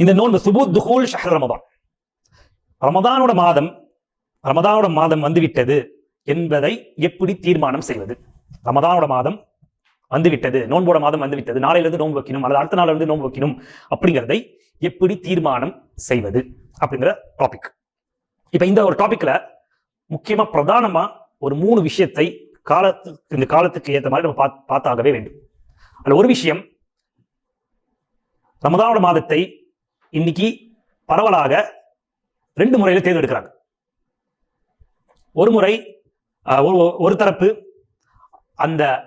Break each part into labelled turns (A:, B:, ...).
A: இந்த நோன்பு சுபூத் துஹூல் ஷஹர் ரமதான். ரமதானோட மாதம் ரமதானோட மாதம் வந்துவிட்டது என்பதை எப்படி தீர்மானம் செய்வது? ரமதானோட மாதம் வந்துவிட்டது நோன்போட மாதம் வந்துவிட்டது நாளையிலிருந்து நோன்பு வைக்கணும் அல்லது அடுத்த நாளிலிருந்து நோன்பு வைக்கணும் அப்படிங்கிறதை எப்படி தீர்மானம் செய்வது அப்படிங்கிற டாபிக் இப்ப இந்த ஒரு டாபிக்ல முக்கியமா பிரதானமா ஒரு மூணு விஷயத்தை காலத்துக்கு இந்த காலத்துக்கு ஏற்ற மாதிரி நம்ம பார்த்தாகவே வேண்டும். அதுல ஒரு விஷயம் ரமதானோட மாதத்தை இன்னைக்கு பரவலாக ரெண்டு முறையில தேர்ந்தெடுக்கிறாங்க. ஒரு முறை ஒரு- தரப்பு அந்த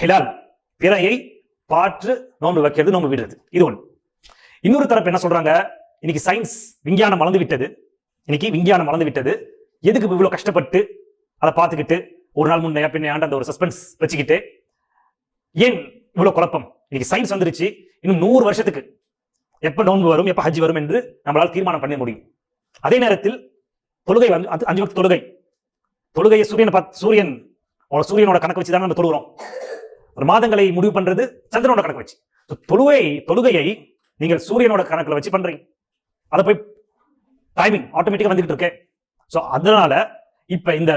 A: ஹிலால் பிறையை பார்த்து நோன்பு வைக்கிறது நோன்பு விடுறது இது ஒன்று இன்னொரு தரப்பு என்ன சொல்றாங்க? இன்னைக்கு சயின்ஸ் விஞ்ஞானம் வளர்ந்து விட்டது. இன்னைக்கு விஞ்ஞானம் வளர்ந்து விட்டது. எதுக்கு இவ்வளவு கஷ்டப்பட்டு அதை பார்த்துக்கிட்டு ஒரு நாள் முன்னையா பின்னையாண்டு அந்த ஒரு சஸ்பென்ஸ் வச்சுக்கிட்டு ஏன் இவ்வளவு குழப்பம்? இன்னைக்கு சயின்ஸ் வந்துருச்சு. இன்னும் நூறு வருஷத்துக்கு எப்ப நோன்பு வரும் எப்ப ஹஜ் வரும் என்று நம்மளால் தீர்மானம் பண்ண முடியும். அதே நேரத்தில் தொழுகை வந்து அஞ்சு வக்து தொழுகை. தொழுகையை சூரியனை பார்த்து சூரியன் சூரியனோட கணக்கு வச்சு தான் நம்ம தொழுகிறோம். ஒரு மாதங்களை முடிவு பண்றது சந்திரனோட கணக்கு வச்சு. தொழுகை தொழுகையை நீங்கள் சூரியனோட கணக்கில் வச்சு பண்றீங்க. அதை போய் டைமிங் ஆட்டோமேட்டிக்கா வந்துகிட்டு இருக்கேன். ஸோ அதனால இப்ப இந்த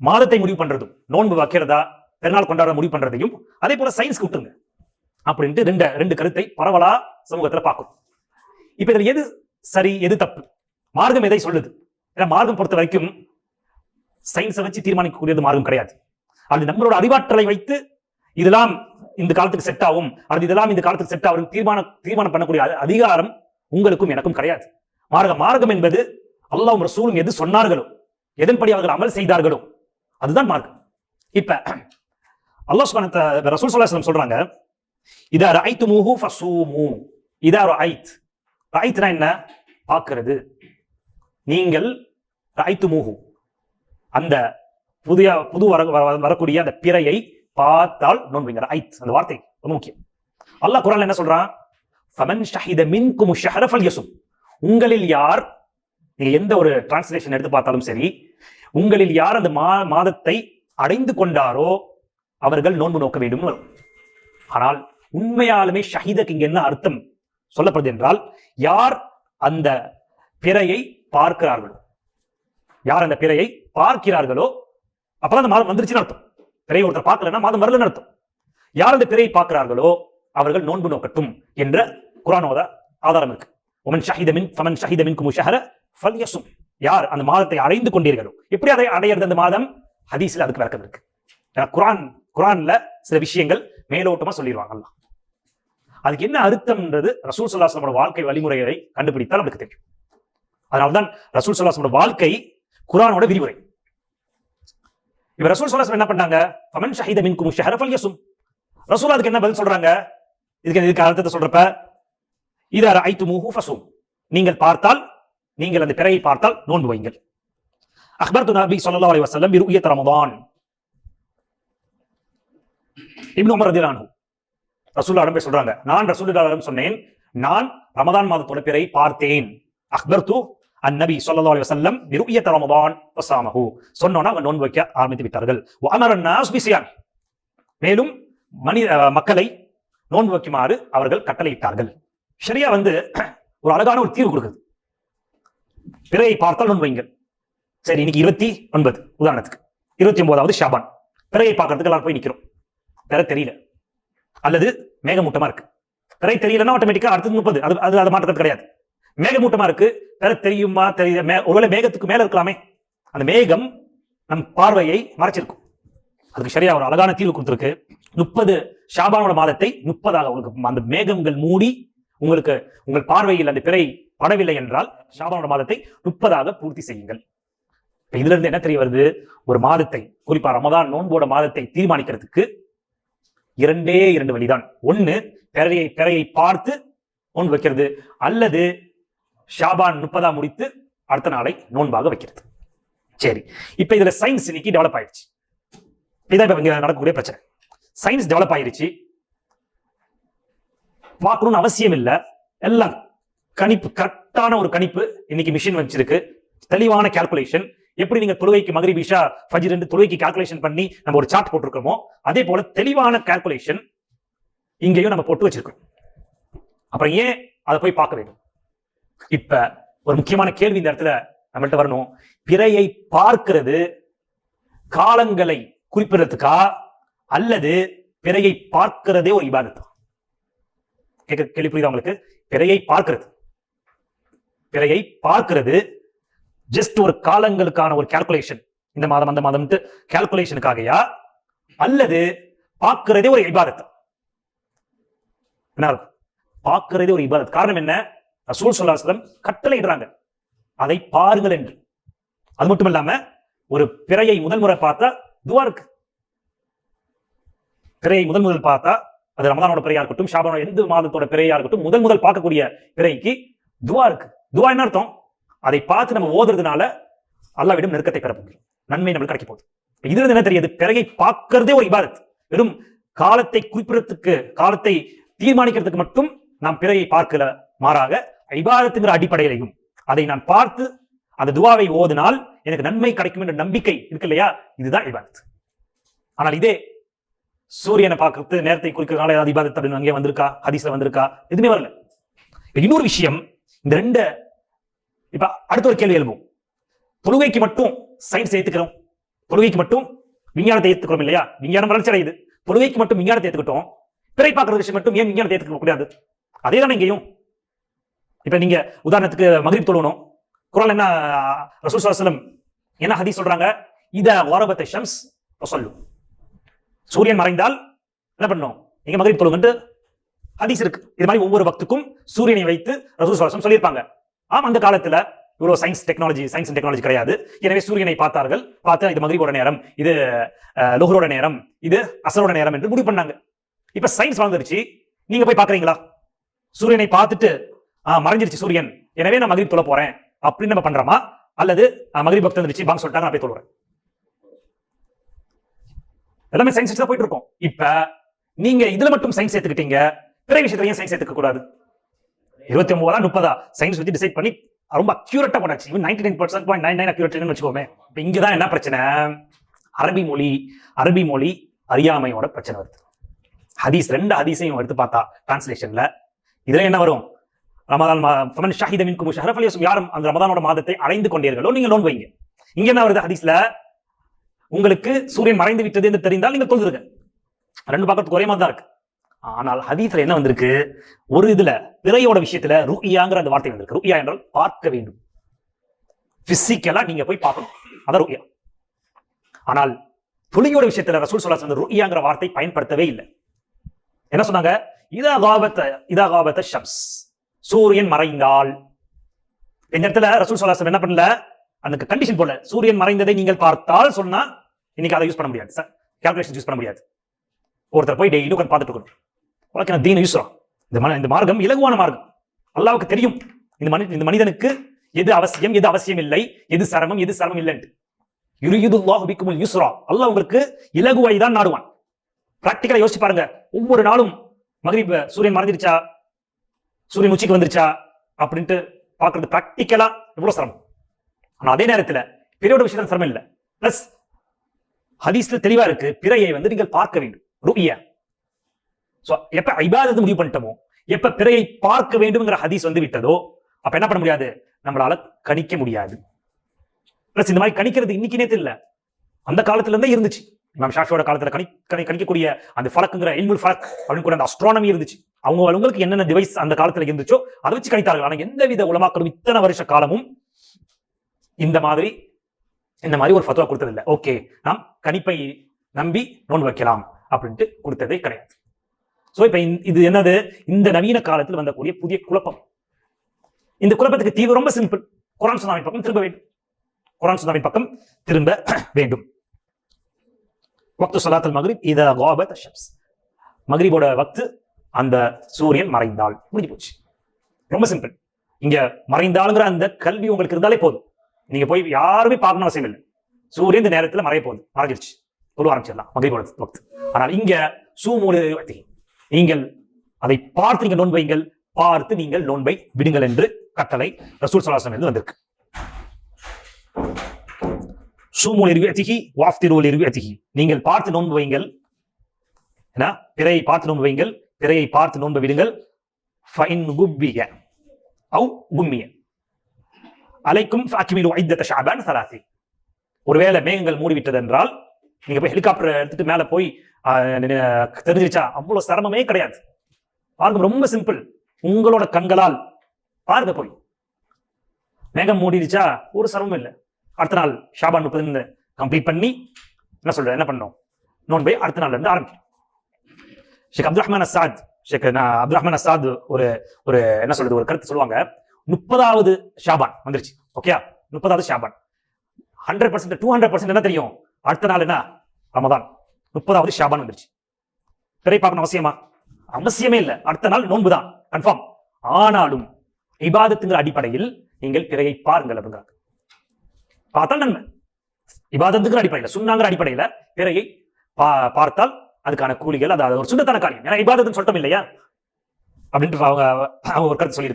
A: மாதத்தை முடிவு பண்றதும் நோன்பு வைக்கிறதா பெருநாள் கொண்டாட முடிவு பண்றதையும் அதே போல சயின்ஸ்க்கு விட்டுருங்க. அப்படின்ட்டு ரெண்டு ரெண்டு கருத்தை பரவலா சமூகத்துல பார்க்கும். இப்ப இதுல எது சரி எது தப்பு? மார்க்கம் எதை சொல்லுது? ஏன்னா மார்க்கம் பொறுத்த வரைக்கும் சயின்ஸை வச்சு தீர்மானிக்கக்கூடியது மார்க்கம் கிடையாது. அது நம்மளோட அறிவாற்றலை வைத்து இதெல்லாம் இந்த காலத்துக்கு செட் ஆகும். அல்லது இதெல்லாம் இந்த காலத்துக்கு செட் ஆகும் தீர்மானம் தீர்மானம் பண்ணக்கூடிய அதிகாரம் உங்களுக்கும் எனக்கும் கிடையாது. மார்க்கம் மார்க்கம் என்பது அல்லாஹ் ரசூலும் எது சொன்னார்களோ எதன்படி அவர்கள் அமல் செய்தார்களோ அதுதான் மார்க்கம். இப்ப அல்லாஹ் ரசூல் ஸல்லல்லாஹு சொல்றாங்க இதா ரஐத்துமூஹு ஃபஸூமு இதா ரஐத். ரஐத்னா என்ன? பார்க்கிறது. நீங்கள் ரஐத்துமூஹு. அந்த புதிய புது வர வர- வரக்கூடிய அந்த பிறையை பார்த்தால் நோன்புங்கிற ஐத் அந்த வார்த்தை ரொம்ப முக்கியம். அல்லாஹ் குரான் என்ன சொல்றான்? ஃபமன் ஷஹித மின்கும் ஷஹரஃபல் யசும் உங்களில் யார் நீங்க எந்த ஒரு டிரான்ஸ்லேஷன் எடுத்து பார்த்தாலும் சரி உங்களில் யார் அந்த மா மாதத்தை அடைந்து கொண்டாரோ அவர்கள் நோன்பு நோக்க வேண்டும் வரும். ஆனால் உண்மையாலுமே ஷஹீதக்கு இங்க என்ன அர்த்தம்? சொல்லப்படுது என்றால் யார் அந்த பிறையை பார்க்கிறார்களோ? யார் அந்த பிறையை பார்க்கிறார்களோ? அப்பதான் அந்த மாதம் வந்துருச்சுன்னு அர்த்தம். பிறையை ஒருத்தர் பார்க்கலன்னா மாதம் வரலன்னு அர்த்தம். யார் அந்த பிறையை பார்க்கிறார்களோ? அவர்கள் நோன்பு நோக்கட்டும் என்ற குரானோத ஆதாரம் இருக்கு. ஒமன் ஷஹிதமின் ஃபமன் ஷஹிதமின் குமு ஷஹர ஃபல்யசும். யார் அந்த மாதத்தை அடைந்து கொண்டீர்களோ? எப்படி அதை அடையிறது அந்த மாதம்? ஹதீஸ்ல அதுக்கு விளக்கம் இருக்கு. குரான் குரான்ல சில விஷயங்கள் மேலோட்டமா சொல்லிடுவாங்க அதுக்கு என்ன அர்த்தம்ன்றது ரசூல் சல்லாஸ்லமோட வாழ்க்கை வழிமுறைகளை கண்டுபிடித்தால் நமக்கு தெரியும். அதனால்தான் ரசூல் சல்லாஸ்லமோட வாழ்க்கை குரானோட விரிவுரை. இப்ப ரசூல் சல்லாஸ்லம் என்ன பண்ணாங்க ஃபமன் ஷஹீத மின்கும் ஷஹர ஃபல்யசும் ரசூல் அதுக்கு என்ன பதில் சொல்றாங்க? இதுக்கு இதுக்கு அர்த்தத்தை சொல்றப்ப இதா ரஐத்துமூஹு ஃபஸும் நீங்கள் பார்த்தால் நீங்கள் அந்த பிறையை பார்த்தால் நோன்பு வைங்கள் அக்பர்து நபி ஸல்லல்லாஹு அலைஹி வஸல்லம் பிருயத் ரமதான். இப்னு உமர் ரதியல்லாஹு ரசூல்லாடம் போய் சொல்றாங்க. நான் ரசூல்லாடம் சொன்னேன் நான் ரமதான் மாத தொடப்பிறை பார்த்தேன். அக்பர் தூ அந்நபி சொல்லா அலி வசல்லம் நிருபிய ரமதான் வசாமஹு சொன்னோன்னா அவங்க நோன்பு வைக்க ஆரம்பித்து விட்டார்கள். அமரன் பிசியான் மேலும் மனித மக்களை நோன்பு வைக்குமாறு அவர்கள் கட்டளையிட்டார்கள். சரியா வந்து ஒரு அழகான ஒரு தீர்வு கொடுக்குது. பிறையை பார்த்தால் நோன்பு வைங்கள் சரி இன்னைக்கு இருபத்தி ஒன்பது உதாரணத்துக்கு. இருபத்தி ஒன்பதாவது ஷாபான். பிறையை பார்க்கறதுக்கு எல்லாரும் போய் நிற்கிறோம் பிற தெரியல. அல்லது மேகமூட்டமா இருக்கு. பிறை தெரியலன்னா ஆட்டோமேட்டிக்கா அடுத்தது முப்பது. அது அது அதை மாற்றது கிடையாது. மேகமூட்டமா இருக்கு. பிற தெரியுமா? தெரிய மே- ஒருவேளை மேகத்துக்கு மேல இருக்கலாமே. அந்த மேகம் நம் பார்வையை மறைச்சிருக்கும். அதுக்கு சரியா ஒரு அழகான தீர்வு கொடுத்திருக்கு. முப்பது ஷாபானோட மாதத்தை முப்பதாக உங்களுக்கு அந்த மேகங்கள் மூடி உங்களுக்கு உங்கள் பார்வையில் அந்த பிறை படவில்லை என்றால் ஷாபானோட மாதத்தை முப்பதாக பூர்த்தி செய்யுங்கள். இப்ப இதுல இருந்து என்ன தெரிய வருது? ஒரு மாதத்தை குறிப்பா ரமதான் நோன்போட மாதத்தை தீர்மானிக்கிறதுக்கு இரண்டே இரண்டு வழிதான். ஒன்னு பிறையை பிறையை பார்த்து நோன்பு வைக்கிறது அல்லது ஷாபான் முப்பதா முடித்து அடுத்த நாளை நோன்பாக வைக்கிறது. சரி இப்ப இதுல சயின்ஸ் இன்னைக்கு டெவலப் ஆயிடுச்சு. இதான் இப்ப இங்க நடக்கக்கூடிய பிரச்சனை. சயின்ஸ் டெவலப் ஆயிருச்சு. பார்க்கணும்னு அவசியம் இல்லை. எல்லாம் கணிப்பு கரெக்டான ஒரு கணிப்பு இன்னைக்கு மிஷின் வச்சிருக்கு. தெளிவான கால்குலேஷன் எப்படி நீங்க தொழுகைக்கு மகரி பிஷா ரெண்டு தொழுகைக்கு கால்குலேஷன் பண்ணி நம்ம ஒரு சார்ட் போட்டிருக்கோமோ அதே போல தெளிவான கால்குலேஷன் இங்கேயும் நம்ம போட்டு வச்சிருக்கோம். அப்புறம் ஏன் அதை போய் பார்க்க வேண்டும்? இப்ப ஒரு முக்கியமான கேள்வி இந்த இடத்துல நம்மள்ட்ட வரணும். பிறையை பார்க்கிறது காலங்களை குறிப்பிடுறதுக்கா? அல்லது பிறையை பார்க்கிறதே ஒரு இபாதத்தா? கேட்க கேள்வி புரியுதா உங்களுக்கு? பிறையை பார்க்கிறது. பிறையை பார்க்கிறது ஜஸ்ட் ஒரு காலங்களுக்கான ஒரு கால்குலேஷன் இந்த மாதம் அந்த மாதம் கால்குலேஷனுக்காகயா அல்லது பார்க்கிறதே ஒரு இபாதத். என்ன பார்க்கிறதே ஒரு இபாதத். காரணம் என்ன? ரசூல் சொல்லாஸ்லம் கட்டளையிடுறாங்க. அதை பாருங்கள் என்று. அது மட்டும் இல்லாம ஒரு பிறையை முதல் முறை பார்த்தா துவா இருக்கு. பிறையை முதல் முதல் பார்த்தா அது ரமதானோட பிறையா இருக்கட்டும் ஷாபானோட எந்த மாதத்தோட பிறையா இருக்கட்டும் முதல் முதல் பார்க்கக்கூடிய பிறைக்கு துவா இருக்கு. துவா என்ன அர்த்தம்? அதை பார்த்து நம்ம ஓதுறதுனால அல்லாவிடம் நெருக்கத்தை பெற முடியும் நன்மை நம்மளுக்கு கிடைக்க போகுது. இதுல என்ன தெரியுது? பிறகை பார்க்கறதே ஒரு இபாதத். வெறும் காலத்தை குறிப்பிடத்துக்கு காலத்தை தீர்மானிக்கிறதுக்கு மட்டும் நாம் பிறையை பார்க்கல மாறாக இபாதத்துங்கிற அடிப்படையிலையும் அதை நான் பார்த்து அந்த துவாவை ஓதினால் எனக்கு நன்மை கிடைக்கும் என்ற நம்பிக்கை இருக்கு இல்லையா? இதுதான் இபாதத். ஆனால் இதே சூரியனை பார்க்கறது நேரத்தை குறிக்கிறதுனால ஏதாவது இபாதத் அப்படின்னு அங்கே வந்திருக்கா? ஹதீஸ்ல வந்திருக்கா? எதுவுமே வரல. இன்னொரு விஷயம் இந்த ரெண்டு இப்ப அடுத்த ஒரு கேள்வி எழுப்பும் தொழுகைக்கு மட்டும் சயின்ஸ் ஏத்துக்கிறோம் தொழுகைக்கு மட்டும் விஞ்ஞானத்தை ஏத்துக்கிறோம் இல்லையா? விஞ்ஞானம் வளர்ச்சி அடையுது. தொழுகைக்கு மட்டும் விஞ்ஞானத்தை ஏத்துக்கிட்டோம். பிறை பார்க்கறது விஷயம் மட்டும் ஏன் விஞ்ஞானத்தை ஏத்துக்க கூடாது அதே தானே இங்கேயும். இப்ப நீங்க உதாரணத்துக்கு மகிழ்ச்சி தொழுவணும் குரான் என்ன ரசூல் சுவாசலம் என்ன ஹதீஸ் சொல்றாங்க? இத வாரபத்தை ஷம்ஸ் சொல்லும் சூரியன் மறைந்தால் என்ன பண்ணும் நீங்க மகிழ்ச்சி தொழுங்கன்ட்டு ஹதீஸ் இருக்கு. இது மாதிரி ஒவ்வொரு பக்துக்கும் சூரியனை வைத்து ரசூல் சுவாசம் சொல்லியிருப்பாங்க. ஆம் அந்த காலத்துல இவ்வளவு சயின்ஸ் டெக்னாலஜி சயின்ஸ் டெக்னாலஜி கிடையாது. எனவே சூரியனை பார்த்தார்கள். பார்த்தா இது மதுரையோட நேரம் இது லுகரோட நேரம் இது அசரோட நேரம் என்று முடிவு பண்ணாங்க. இப்ப சயின்ஸ் வளர்ந்துருச்சு. நீங்க போய் பாக்குறீங்களா சூரியனை பார்த்துட்டு ஆ, மறைஞ்சிருச்சு சூரியன். எனவே நான் மகிழ்ச்சி தொழ போறேன். அப்படின்னு நம்ம பண்றோமா? அல்லது மகிழ்ச்சி பக்தன் இருந்துச்சு பாங்க சொல்லிட்டாங்க நான் போய் தொழுறேன் எல்லாமே சயின்ஸ் தான் போயிட்டு இருக்கோம். இப்ப நீங்க இதுல மட்டும் சயின்ஸ் சேர்த்துக்கிட்டீங்க. பிற விஷயத்துல சயின்ஸ் சேர்த்துக்க கூடாது? இருபத்தி ஒன்பதா முப்பதா? சயின்ஸ் வச்சு டிசைட் பண்ணி ரொம்ப அக்யூரட்டா போனாச்சு இவன் ninety nine percent point nine nine அக்யூரேட்னு வச்சுக்கோமே. இப்ப இங்கதான் என்ன பிரச்சனை? அரபி மொழி அரபி மொழி அறியாமையோட பிரச்சனை வருது. ஹதீஸ் ரெண்டு ஹதீஸையும் எடுத்து பார்த்தா டிரான்ஸ்லேஷன்ல இதுல என்ன வரும்? ரமதான் மா- ஃபமன் ஷஹீத மின்கும் ஷஹர யாரும் அந்த ரமதானோட மாதத்தை அடைந்து கொண்டீர்களோ நீங்க லோன் வைங்க. இங்க என்ன வருது ஹதீஸ்ல? உங்களுக்கு சூரியன் மறைந்து விட்டது என்று தெரிந்தால் நீங்க தொழுதுருங்க. ரெண்டு பக்கத்துக்கு ஒரே மாதிரி தான் இருக்கு. ஆனால் ஹதீஸ்ல என்ன வந்திருக்கு? ஒரு இதுல பிறையோட விஷயத்துல ருஇயாங்கிற அந்த வார்த்தை வந்திருக்கு. ரூயா என்றால் பார்க்க வேண்டும். பிசிக்கலா நீங்க போய் பார்க்கணும். அதான் ருஇயா ஆனால் துளியோட விஷயத்துல ரசூல் சொல்லா சொன்ன ரூயாங்கிற வார்த்தை பயன்படுத்தவே இல்லை. என்ன சொன்னாங்க? இதா காபத்த இதா காபத்த ஷம்ஸ். சூரியன் மறைந்தால். இந்த இடத்துல ரசூல் சொல்லாசன் என்ன பண்ணல? அந்த கண்டிஷன் போல சூரியன் மறைந்ததை நீங்கள் பார்த்தால் சொன்னா இன்னைக்கு அதை யூஸ் பண்ண முடியாது. சார் கால்குலேஷன் யூஸ் பண்ண முடியாது. ஒருத்தர் போய் டெய்லி உட்காந்து பார்த்துட்டு இருக்கணும். உனக்கு நான் தீன யூஸ்ரா இந்த மன இந்த மார்க்கம் இலகுவான மார்க்கம். அல்லாவுக்கு தெரியும். இந்த மனி இந்த மனிதனுக்கு எது அவசியம் எது அவசியம் இல்லை எது சிரமம் எது சிரமம் இல்லைன்ட்டு யுரியுதுல்லாஹு பிக்குமுல் யுஸ்ரா. அல்லாஹ் உங்களுக்கு இலகுவாய் தான் நாடுவான். பிராக்டிக்கலா யோசிச்சு பாருங்க. ஒவ்வொரு நாளும் மகரிப் சூரியன் மறைஞ்சிருச்சா? சூரியன் உச்சிக்கு வந்துருச்சா? அப்படின்ட்டு பார்க்கறது பிராக்டிக்கலா எவ்வளவு சிரமம். ஆனா அதே நேரத்துல பிறையோட விஷயத்துல சிரமம் இல்லை. பிளஸ் ஹதீஸ்ல தெளிவா இருக்கு. பிறையை வந்து நீங்கள் பார்க்க வேண்டும். ரூபியா சோ எப்ப ஐபாதத்தை முடிவு பண்ணிட்டோமோ எப்ப பிறையை பார்க்க வேண்டும்ங்கிற ஹதீஸ் வந்து விட்டதோ அப்ப என்ன பண்ண முடியாது? நம்மளால கணிக்க முடியாது. பிளஸ் இந்த மாதிரி கணிக்கிறது இன்னைக்கு நேத்து இல்ல அந்த காலத்துல இருந்தே இருந்துச்சு. இமாம் ஷாஃபியோட காலத்துல கணி கணி- கணிக்கக்கூடிய அந்த ஃபலக்குங்கிற இல்முல் ஃபலக் அப்படின்னு கூட அந்த அஸ்ட்ரானமி இருந்துச்சு. அவங்க அவங்களுக்கு என்னென்ன டிவைஸ் அந்த காலத்துல இருந்துச்சோ அதை வச்சு கணித்தார்கள். ஆனா எந்தவித உலமாக்களும் இத்தனை வருஷ காலமும் இந்த மாதிரி இந்த மாதிரி ஒரு ஃபத்துவா கொடுத்ததில்லை. இல்ல ஓகே நாம் கணிப்பை நம்பி நோன் வைக்கலாம் அப்படின்ட்டு கொடுத்ததே கிடையாது. சோ இப்ப இது என்னது? இந்த நவீன காலத்தில் வந்தக்கூடிய புதிய குழப்பம். இந்த குழப்பத்துக்கு தீவு ரொம்ப சிம்பிள் குரான் சுனாவின் பக்கம் திரும்ப வேண்டும். குரான் சுனாவின் பக்கம் திரும்ப வேண்டும். வக்து சலாத்தல் மகரிப் இத கோபத் ஷம்ஸ். மக்ரிபோட வக்து அந்த சூரியன் மறைந்தால் முடிஞ்சு போச்சு. ரொம்ப சிம்பிள் இங்க மறைந்தாளுங்கிற அந்த கல்வி உங்களுக்கு இருந்தாலே போதும். நீங்க போய் யாருமே பார்க்கணும் அவசியம் இல்லை. சூரியன் இந்த நேரத்துல மறைய போகுது. மறைஞ்சிருச்சு. சொல்ல ஆரம்பிச்சிடலாம். மகிழ்வோட வக்து. ஆனால் இங்க சூமூலு நீங்கள் அதை பார்த்து நீங்கள் நோன்பைங்கள் பார்த்து நீங்கள் நோன்பை விடுங்கள் என்று கட்டளை ரசூல் சலாசம் இருந்து வந்திருக்கு. சூமூல் எருவியத்திகி வாஃப்திரூல் எருவியத்திகி நீங்கள் பார்த்து நோன்பு வைங்கள் என்ன பிறையை பார்த்து நோன்பு வைங்கள் பிறையை பார்த்து நோன்பு விடுங்கள். ஃபைன் குப்பிய அவு கும்மிய. அலைக்கும் அக்கிமிலு ஐத்தத ஷாபான் சலாசி. ஒருவேளை மேகங்கள் மூடிவிட்டது என்றால் நீங்க போய் ஹெலிகாப்டர் எடுத்துட்டு மேல போய் தெரிஞ்சிருச்சா? அவ்வளவு சிரமமே கிடையாது. பாருங்க ரொம்ப சிம்பிள் உங்களோட கண்களால் பாருங்க போய். மேகம் மூடிடுச்சா ஒரு சிரமம் இல்லை. அடுத்த நாள் ஷாபான் முப்பது கம்ப்ளீட் பண்ணி என்ன சொல்ற என்ன பண்ணோம்? நோன்பை அடுத்த நாள்ல இருந்து ஆரம்பிக்கும் ஷேக் அப்துல் ரஹ்மான் அசாத் ஷேக் நான் அப்துல் ரஹ்மான் அசாத் ஒரு ஒரு என்ன சொல்றது ஒரு கருத்து சொல்லுவாங்க. முப்பதாவது ஷாபான் வந்துருச்சு. ஓகே முப்பதாவது Shaban. Hundred percent two hundred percent என்ன தெரியும்? அடுத்த நாள் என்ன? ரமதான். முப்பதாவது ஷாபான் வந்துருச்சு. திரை பார்க்கணும் அவசியமா? அவசியமே இல்லை. அடுத்த நாள் நோன்பு தான் கன்ஃபார்ம் ஆனாலும் இபாதத்துங்கிற அடிப்படையில் நீங்கள் பிறையை பாருங்கள் அப்படிங்கிறாங்க. பார்த்தால் நன்மை. இபாதத்துங்கிற அடிப்படையில் சுண்ணாங்கிற அடிப்படையில் பிறையை பா- பார்த்தால் அதுக்கான கூலிகள் அது ஒரு சுண்டத்தான காரியம். ஏன்னா இபாதத்துன்னு சொல்லிட்டோம் இல்லையா? அப்படின்ட்டு அவங்க அவங்க ஒரு கருத்து சொல்லி